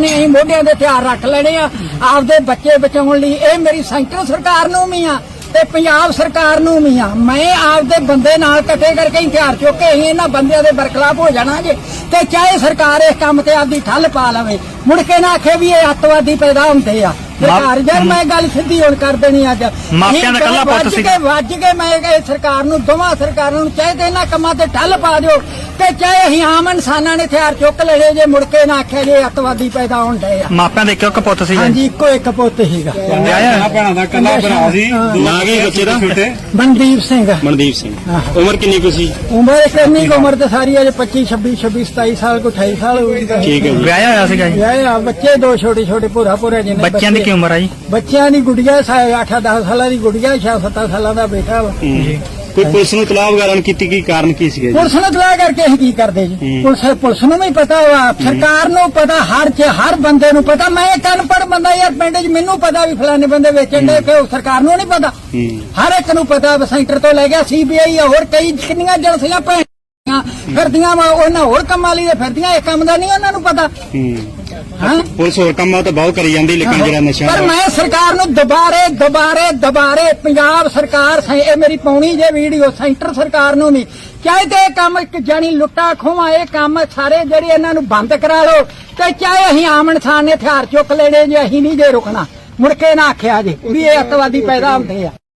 ਨੇ ਅਸੀਂ ਮੋਢਿਆਂ ਦੇ ਹਥਿਆਰ ਰੱਖ ਲੈਣੇ ਆ। ਆਪਦੇ ਬੱਚੇ ਬਚਾਉਣ ਲਈ ਇਹ ਮੇਰੀ ਸੈਂਟਰ ਸਰਕਾਰ ਨੂੰ ਵੀ ਆ ਤੇ ਪੰਜਾਬ ਸਰਕਾਰ ਨੂੰ ਵੀ ਆ। ਮੈਂ ਆਪਦੇ ਬੰਦੇ ਨਾਲ ਇਕੱਠੇ ਕਰਕੇ ਹਥਿਆਰ ਚੁੱਕ ਕੇ ਅਸੀਂ ਇਹਨਾਂ ਬੰਦਿਆਂ ਦੇ ਬਰਖਲਾਫ ਹੋ ਜਾਣਾ ਜੇ ਤੇ ਚਾਹੇ ਸਰਕਾਰ ਇਸ ਕੰਮ ਤੇ ਆਪਦੀ ਠੱਲ ਪਾ ਲਵੇ। ਮੁੜ ਕੇ ਨਾ ਆਖੇ ਵੀ ਇਹ ਅੱਤਵਾਦੀ ਪੈਦਾ ਹੁੰਦੇ ਆ। ਸਰਕਾਰ ਯਾਰ ਮੈਂ ਗੱਲ ਸਿੱਧੀ ਹੁਣ ਕਰ ਦੇਣੀ ਅੱਜ। ਮਾਪਿਆਂ ਦਾ ਇਕੱਲਾ ਪੁੱਤ ਸੀਗਾ। ਕੇ ਵੱਜ ਕੇ ਮੈਂ ਇਹ ਸਰਕਾਰ ਨੂੰ ਦੋਵਾਂ ਸਰਕਾਰਾਂ ਨੂੰ ਚਾਹੇ ਤੇ ਇਹਨਾਂ ਕੰਮਾਂ ਤੇ ਠੱਲ ਪਾ ਦਿਓ ਤੇ ਚਾਹੇ ਅਸੀਂ ਆਮ ਇਨਸਾਨਾਂ ਨੇ ਹਥਿਆਰ ਚੁੱਕ ਲੈਣੇ ਜੇ ਮੁੜ ਕੇ ਨਾ ਆਖਿਆ ਜੇ ਅੱਤਵਾਦੀ ਪੈਦਾ ਹੋਣ ਡਏ ਆ। ਮਾਪਿਆਂ ਦੇ ਇੱਕੋ ਇੱਕ ਪੁੱਤ ਸੀ ਹਾਂਜੀ ਇੱਕੋ ਇੱਕ ਪੁੱਤ ਹੀਗਾ ਵਿਆਹਿਆ ਭੈਣਾਂ ਦਾ ਕੱਲਾ ਭਰਾ ਸੀ। ਨਾਂ ਕੀ ਬੱਚੇ ਦਾ ਛੋਟੇ। ਮਨਦੀਪ ਸਿੰਘ। ਮਨਦੀਪ ਸਿੰਘ। ਉਮਰ ਕਿੰਨੀ ਕੁ ਸੀ? ਉਮਰ ਕਿੰਨੀ ਕੁ ਉਮਰ ਤੇ ਸਾਰੀ ਅਜੇ 25 26 26 27 ਸਾਲ ਕੋ 28 ਸਾਲ ਹੋਈ ਠੀਕ ਹੈ ਜੀ। ਵਿਆਹਿਆ ਹੋਇਆ ਸੀਗਾ ਜੀ। ਇਹ ਆ ਬੱਚੇ ਦੋ ਛੋਟੇ ਛੋਟੇ ਭੂਰਾ ਭੂਰਾ ਜਿਹਨੇ ਬੱਚਿਆਂ ਦੀ ਕੀ ਉਮਰ ਆ ਜੀ? ਬੱਚਿਆਂ ਦੀ ਗੁੜੀਆ 8 10 ਸਾਲਾਂ ਦੀ ਗੁੜੀਆ 6 7 ਸਾਲਾਂ ਦਾ ਬੇਟਾ ਵਾ। ਕੋਈ ਪੁਲਿਸ ਨੂੰ ਤਲਾਬ ਵਗੈਰਾ ਨਹੀਂ ਕੀਤੀ ਕੀ ਕਾਰਨ ਕੀ ਸੀਗਾ ਜੀ? ਪੁਲਿਸ ਨੂੰ ਤਲਾ ਕਰਕੇ ਅਸੀਂ ਕੀ ਕਰਦੇ ਜੀ? ਪੁਲਿਸ ਪੁਲਿਸ ਨੂੰ ਵੀ ਪਤਾ ਵਾ ਸਰਕਾਰ ਨੂੰ ਪਤਾ ਹਰ ਚ ਹਰ ਬੰਦੇ ਨੂੰ ਪਤਾ। ਮੈਂ ਇੱਕ ਅਨਪੜ੍ਹ ਬੰਦਾ ਯਾਰ ਪਿੰਡ 'ਚ ਮੈਨੂੰ ਪਤਾ ਵੀ ਫਲਾਣੇ ਬੰਦੇ ਵੇਚਣ ਦੇ ਕਿ ਉਹ ਸਰਕਾਰ ਨੂੰ ਨਹੀਂ ਪਤਾ। ਹਰ ਇੱਕ ਨੂੰ ਪਤਾ ਵਾ, ਸੈਂਟਰ ਤੋਂ ਲੈ ਗਿਆ ਸੀਬੀਆਈ ਹੋਰ ਕਈ ਕਿੰਨੀਆਂ ਏਜੰਸੀਆਂ ਭੈਣਾਂ ਫਿਰਦੀਆਂ ਵਾ ਉਹਨਾਂ ਹੋਰ ਕੰਮਾਂ ਲਈ ਤੇ ਫਿਰਦੀਆਂ ਇਹ ਕੰਮ ਦਾ ਨਹੀਂ ਉਹਨਾਂ ਨੂੰ ਪਤਾ। ਹੂੰ? ਪੁਲਿਸ ਹੋਰ ਕੰਮਾਂ ਤਾਂ ਬਹੁਤ ਕਰੀ ਜਾਂਦੀ ਲੇਕਿਨ ਜਿਹੜਾ ਨਸ਼ਾ ਪਰ ਮੈਂ ਸਰਕਾਰ ਨੂੰ ਦੁਬਾਰੇ ਦੁਬਾਰੇ ਦੁਬਾਰੇ ਪੰਜਾਬ ਸਰਕਾਰ ਸੈ- ਇਹ ਮੇਰੀ ਪਾਉਣੀ ਜੇ ਵੀਡੀਓ ਸੈਂਟਰ ਸਰਕਾਰ ਨੂੰ ਵੀ। ਚਾਹੇ ਤੇ ਇਹ ਕੰਮ ਇੱਕ ਜਾਨੀ ਲੁੱਟਾ ਖੋਵਾ ਇਹ ਕੰਮ ਸਾਰੇ ਜਿਹੜੇ ਇਹਨਾਂ ਨੂੰ ਬੰਦ ਕਰਾ ਲਓ ਤੇ ਚਾਹੇ ਅਸੀਂ ਆਮ ਇਨਸਾਨ ਨੇ ਹਥਿਆਰ ਚੁੱਕ ਲੈਣੇ ਜੇ ਅਸੀਂ ਨਹੀਂ ਜੇ ਰੁਕਣਾ। ਮੁੜ ਕੇ ਨਾ ਆਖਿਆ ਜੇ ਵੀ ਇਹ ਅੱਤਵਾਦੀ ਪੈਦਾ ਹੁੰਦੇ ਆ।